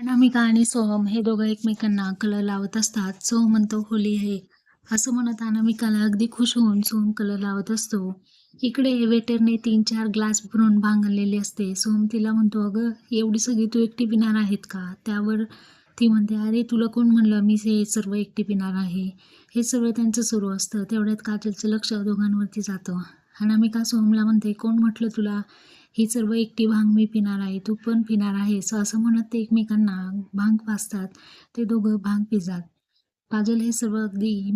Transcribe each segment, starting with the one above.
अनामिका आणि सोहम हे दोघं एकमेकांना कलर लावत असतात. सोहम म्हणतो होली आहे. असं म्हणत अनामिकाला अगदी खुश होऊन सोहम कलर लावत असतो. इकडे वेटरने तीन चार ग्लास भरून भांगलेली असते. सोहम तिला म्हणतो अगं एवढी सगळी तू एकटी पिणार आहेत का? त्यावर ती म्हणते अरे तुला कोण म्हणलं? मी हे सर्व एकटी पिणार आहे. हे सगळं त्यांचं सुरू असतं. तेवढ्यात काजलचं लक्ष दोघांवरती जातं. अनामिका सोहमला म्हणते कोण म्हटलं तुला ही सर्व एकटी भांग मी पिणार आहे तू पण पिणार आहेस असं म्हणत ते एकमेकांना भांग पाजतात. ते दोघं भांग पिजात काजल हे सर्व अगदी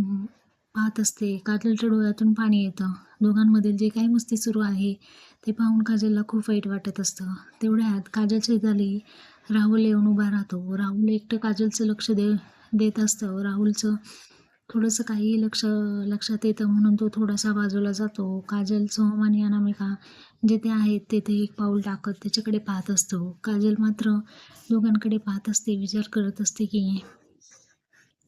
पाहत असते. काजलच्या डोळ्यातून पाणी येतं. दोघांमधील जे काही मस्ती सुरू आहे ते पाहून काजलला खूप वाईट वाटत असतं. तेवढ्यात काजल शेजारी राहुल येऊन उभा राहतो. राहुल एकटं काजलचं लक्ष दे देत असतं. राहुलचं थोडंसं काही लक्ष लक्षात येतं म्हणून तो थोडासा बाजूला जातो. काजल सोहम आणि अनामिका जेथे आहेत तेथे एक पाऊल टाकत त्याच्याकडे पाहत असतो. काजल मात्र दोघांकडे पाहत असते विचार करत असते की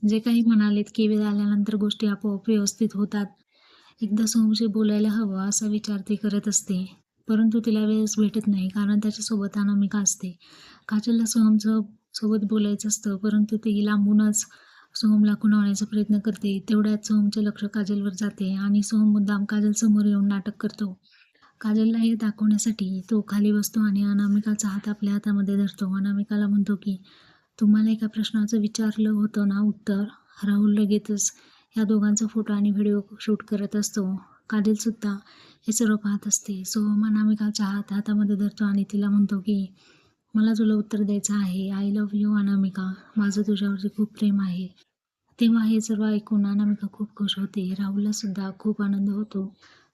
जे काही म्हणालेत की वेळ आल्यानंतर गोष्टी आपोआप व्यवस्थित होतात. एकदा सोहमशी बोलायला हवं असा विचार ती करत असते. परंतु तिला वेळच भेटत नाही कारण त्याच्यासोबत अनामिका असते. काजलला सोहमचं सोबत बोलायचं असतं परंतु ती लांबूनच सोहमला खुणावण्याचा प्रयत्न करते तेवढ्यात सोहमचे लक्ष काजलवर जाते आणि सोहम मुद्दाम काजलसमोर येऊन नाटक करतो. काजलला हे दाखवण्यासाठी तो खाली बसतो आणि अनामिकाचा हात आपल्या हातामध्ये धरतो. अनामिकाला म्हणतो की तुम्हाला एका प्रश्नाचं विचारलं होतं ना उत्तर? राहुल लगेचच या दोघांचा फोटो आणि व्हिडिओ शूट करत असतो. काजलसुद्धा हे सर्व पाहत असते. सोहम अनामिकाच्या हात हातामध्ये धरतो आणि तिला म्हणतो की मला तुला उत्तर द्यायचं आहे. I love you Anamika. माझं तुझ्यावरती खूप प्रेम आहे. तेव्हा हे सर्व ऐकून अनामिका खूप खुश होते. राहुलला सुद्धा खूप आनंद होतो.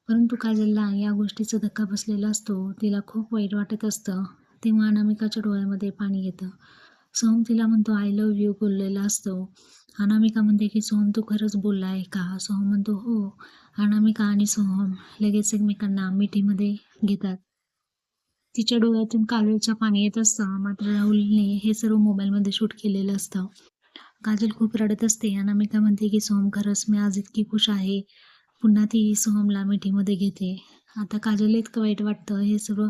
परंतु काजलला या गोष्टीचा धक्का बसलेला असतो. तिला खूप वाईट वाटत असतं. तेव्हा अनामिकाच्या डोळ्यामध्ये पाणी येतं. सोहम तिला म्हणतो आय लव्ह यू बोललेला असतो. अनामिका म्हणते की सोहम तू खरंच बोलला आहे का? सोहम म्हणतो हो. अनामिका आणि सोहम लगेच एकमेकांना मिठीमध्ये घेतात. तिच्या डोळ्यातून काजलचं पाणी येत असतं. मात्र राहुलने हे सर्व मोबाईलमध्ये शूट केलेलं असतं. काजल खूप रडत असते. अनामिका म्हणते की सोहम खरंच मी आज इतकी खुश आहे. पुन्हा ती सोहमला मिठीमध्ये घेते. आता काजल इतकं वाईट वाटतं. हे सर्व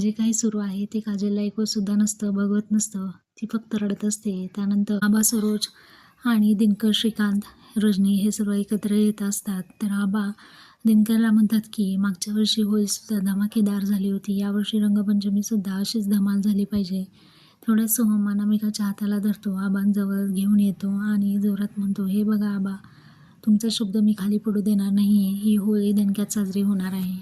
जे काही सुरू आहे ते काजलला ऐकवत सुद्धा नसतं बघवत नसतं. ती फक्त रडत असते. त्यानंतर आबा सरोज आणि दिनकर श्रीकांत रजनी हे सर्व एकत्र येत असतात. तर आबा दिनकरला म्हणतात की मागच्या वर्षी होळीसुद्धा धमाकेदार झाली होती. यावर्षी रंगपंचमीसुद्धा अशीच धमाल झाली पाहिजे. थोड्या सोहम अनामिकाच्या हाताला धरतो आबांजवळ घेऊन येतो आणि जोरात म्हणतो हे बघा आबा तुमचा शब्द मी खाली पडू देणार नाही आहे ही होळी दणक्यात साजरी होणार आहे.